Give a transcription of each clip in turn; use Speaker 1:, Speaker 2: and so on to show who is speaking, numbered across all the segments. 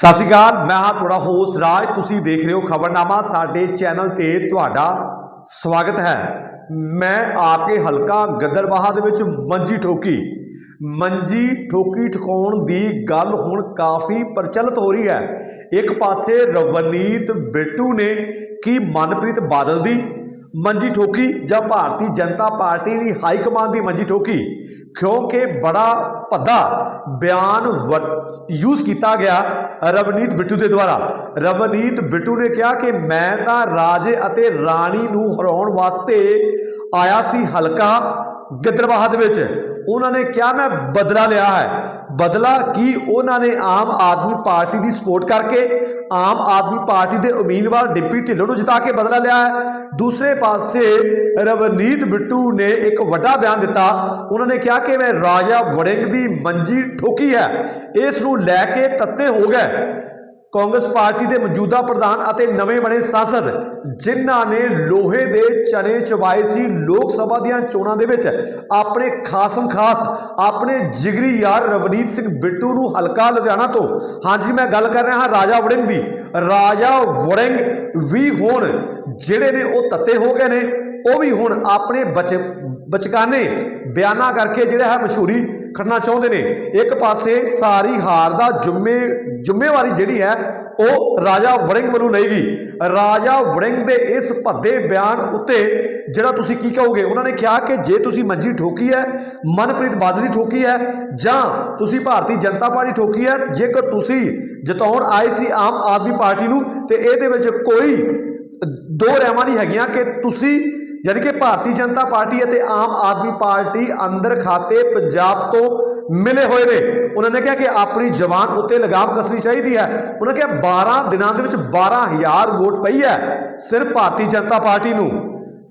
Speaker 1: ਸਤਿ ਸ਼੍ਰੀ ਅਕਾਲ, ਮੈਂ ਹਾਂ ਤੁਹਾਡਾ ਹੋਸਟ ਰਾਜ। ਤੁਸੀਂ ਦੇਖ ਰਹੇ ਹੋ ਖਬਰਨਾਮਾ, ਸਾਡੇ ਚੈਨਲ ਤੇ ਤੁਹਾਡਾ ਸਵਾਗਤ ਹੈ। ਮੈਂ ਆਪਕੇ ਹਲਕਾ ਗਦਰਵਾਹਾ ਦੇ ਵਿੱਚ ਮੰਜੀ ਠੋਕੀ। ਮੰਜੀ ਠੋਕੀ ਠਕਾਉਣ ਦੀ ਗੱਲ ਹੁਣ ਕਾਫੀ ਪ੍ਰਚਲਿਤ ਹੋ ਰਹੀ ਹੈ। ਇੱਕ ਪਾਸੇ ਰਵਨੀਤ ਬਿੱਟੂ ਨੇ ਕੀ ਮਨਪ੍ਰੀਤ ਬਾਦਲ ਦੀ ਮੰਜੀ ਠੋਕੀ ਜਾਂ ਭਾਰਤੀ ਜਨਤਾ ਪਾਰਟੀ ਦੀ ਹਾਈ ਕਮਾਂਡ ਦੀ ਮੰਜੀ ਠੋਕੀ? ਕਿਉਂਕਿ ਬੜਾ ਭੱਦਾ ਬਿਆਨ ਯੂਜ਼ ਕੀਤਾ ਗਿਆ ਰਵਨੀਤ ਬਿੱਟੂ ਦੇ ਦੁਆਰਾ। ਰਵਨੀਤ ਬਿੱਟੂ ਨੇ ਕਿਹਾ ਕਿ ਮੈਂ ਤਾਂ ਰਾਜੇ ਅਤੇ ਰਾਣੀ ਨੂੰ ਹਰਾਉਣ ਵਾਸਤੇ ਆਇਆ ਸੀ ਹਲਕਾ ਗਿੱਦੜਬਾਹਾ ਦੇ ਵਿੱਚ। ਉਹਨਾਂ ਨੇ ਕਿਹਾ, ਮੈਂ ਬਦਲਾ ਲਿਆ ਹੈ। ਬਦਲਾ ਕੀ ਉਹਨਾਂ ਨੇ ਆਮ ਆਦਮੀ ਪਾਰਟੀ ਦੀ ਸਪੋਰਟ ਕਰਕੇ, ਆਮ ਆਦਮੀ ਪਾਰਟੀ ਦੇ ਉਮੀਦਵਾਰ ਡਿੰਪੀ ਢਿੱਲੋਂ ਨੂੰ ਜਿਤਾ ਕੇ ਬਦਲਾ ਲਿਆ ਹੈ। ਦੂਸਰੇ ਪਾਸੇ ਰਵਨੀਤ ਬਿੱਟੂ ਨੇ ਇੱਕ ਵੱਡਾ ਬਿਆਨ ਦਿੱਤਾ। ਉਹਨਾਂ ਨੇ ਕਿਹਾ ਕਿ ਮੈਂ ਰਾਜਾ ਵੜਿੰਗ ਦੀ ਮੰਜੀ ਠੋਕੀ ਹੈ। ਇਸ ਨੂੰ ਲੈ ਕੇ ਤੱਤੇ ਹੋ ਗਏ। ਕਾਂਗਰਸ ਪਾਰਟੀ ਦੇ ਮੌਜੂਦਾ ਪ੍ਰਧਾਨ ਅਤੇ ਨਵੇਂ ਬਣੇ ਸੰਸਦ, ਜਿਨ੍ਹਾਂ ਨੇ ਲੋਹੇ ਦੇ ਚਨੇ ਚਵਾਏ ਸੀ ਲੋਕ ਸਭਾ ਦੀਆਂ ਚੋਣਾਂ ਦੇ ਵਿੱਚ, ਆਪਣੇ ਖਾਸਮ ਖਾਸ, ਆਪਣੇ ਜਿਗਰੀ ਯਾਰ ਰਵਨੀਤ ਸਿੰਘ ਬਿੱਟੂ ਨੂੰ ਹਲਕਾ ਲੁਧਿਆਣਾ ਤੋਂ। ਹਾਂਜੀ, ਮੈਂ ਗੱਲ ਕਰ ਰਿਹਾ ਹਾਂ ਰਾਜਾ ਵੜਿੰਗ ਦੀ। ਰਾਜਾ ਵੜਿੰਗ ਵੀ ਹੁਣ ਜਿਹੜੇ ਨੇ ਉਹ ਤੱਤੇ ਹੋ ਗਏ ਨੇ, ਉਹ ਵੀ ਹੁਣ ਆਪਣੇ ਬਚ ਬਚਕਾਨੇ ਬਿਆਨਾਂ ਕਰਕੇ ਜਿਹੜਾ ਹੈ ਮਸ਼ਹੂਰੀ ਖੜਨਾ ਚਾਹੁੰਦੇ ਨੇ। ਇੱਕ ਪਾਸੇ ਸਾਰੀ ਹਾਰ ਦਾ ਜ਼ਿੰਮੇ, ਜ਼ਿੰਮੇਵਾਰੀ ਜਿਹੜੀ ਹੈ, ਉਹ ਰਾਜਾ ਵੜਿੰਗ ਵੱਲੋਂ ਲਏਗੀ ਰਾਜਾ ਵੜਿੰਗ ਦੇ ਇਸ ਭੱਦੇ ਬਿਆਨ ਉੱਤੇ ਜਿਹੜਾ ਤੁਸੀਂ ਕੀ ਕਹੋਗੇ, ਉਹਨਾਂ ਨੇ ਕਿਹਾ ਕਿ ਜੇ ਤੁਸੀਂ ਮੰਜੀ ਠੋਕੀ ਹੈ, ਮਨਪ੍ਰੀਤ ਬਾਦਲ ਦੀ ਠੋਕੀ ਹੈ, ਜਾਂ ਤੁਸੀਂ ਭਾਰਤੀ ਜਨਤਾ ਪਾਰਟੀ ਠੋਕੀ ਹੈ, ਜੇਕਰ ਤੁਸੀਂ ਜਿਤਾਉਣ ਆਏ ਸੀ ਆਮ ਆਦਮੀ ਪਾਰਟੀ ਨੂੰ, ਤੇ ਇਹਦੇ ਵਿੱਚ ਕੋਈ ਦੋ ਰਹਿਵਾਂ ਨਹੀਂ ਹੈਗੀਆਂ ਕਿ ਤੁਸੀਂ ਯਾਨੀ ਕਿ ਭਾਰਤੀ ਜਨਤਾ ਪਾਰਟੀ ਅਤੇ ਆਮ ਆਦਮੀ ਪਾਰਟੀ ਅੰਦਰ ਖਾਤੇ ਪੰਜਾਬ ਤੋਂ ਮਿਲੇ ਹੋਏ ਨੇ। ਉਹਨਾਂ ਨੇ ਕਿਹਾ ਕਿ ਆਪਣੀ ਜਵਾਨ ਉੱਤੇ ਲਗਾਮ ਕੱਸਣੀ ਚਾਹੀਦੀ ਹੈ। ਉਹਨਾਂ ਕਿਹਾ 12 ਦਿਨਾਂ ਦੇ ਵਿੱਚ 12000 ਵੋਟ ਪਈ ਹੈ ਸਿਰਫ ਭਾਰਤੀ ਜਨਤਾ ਪਾਰਟੀ ਨੂੰ।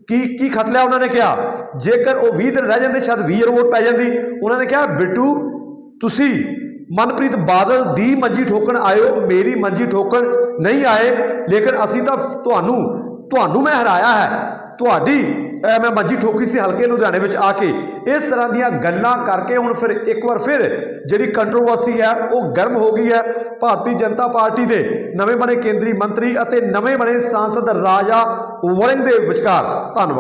Speaker 1: ਕੀ ਕੀ ਖਤ ਲਿਆ ਉਹਨਾਂ ਨੇ ਕਿਹਾ? ਜੇਕਰ ਉਹ 20 ਦਿਨ ਰਹਿ ਜਾਂਦੇ, ਸ਼ਾਇਦ 20 ਵੋਟ ਪੈ ਜਾਂਦੀ। ਉਹਨਾਂ ਨੇ ਕਿਹਾ, ਬਿੱਟੂ, ਤੁਸੀਂ ਮਨਪ੍ਰੀਤ ਬਾਦਲ ਦੀ ਮੰਜੀ ਠੋਕਣ ਆਇਓ, ਮੇਰੀ ਮੰਜੀ ਠੋਕਣ ਨਹੀਂ ਆਏ, ਲੇਕਿਨ ਅਸੀਂ ਤਾਂ ਤੁਹਾਨੂੰ ਤੁਹਾਨੂੰ ਮੈਂ ਹਰਾਇਆ ਹੈ। ਤੁਹਾਡੀ ਮੈਂ ਮੰਜੀ ਠੋਕੀ ਸੀ ਹਲਕੇ ਲੁਧਿਆਣੇ ਵਿੱਚ ਆ ਕੇ। ਇਸ ਤਰ੍ਹਾਂ ਦੀਆਂ ਗੱਲਾਂ ਕਰਕੇ ਹੁਣ ਫਿਰ ਇੱਕ ਵਾਰ ਫਿਰ ਜਿਹੜੀ ਕੰਟਰੋਵਰਸੀ ਹੈ, ਉਹ ਗਰਮ ਹੋ ਗਈ ਹੈ। ਭਾਰਤੀ ਜਨਤਾ ਪਾਰਟੀ ਦੇ ਨਵੇਂ ਬਣੇ ਕੇਂਦਰੀ ਮੰਤਰੀ ਅਤੇ ਨਵੇਂ ਬਣੇ ਸਾਂਸਦ ਰਾਜਾ ਵਰਿੰਗ ਦੇ ਵਿਚਕਾਰ। ਧੰਨਵਾਦ।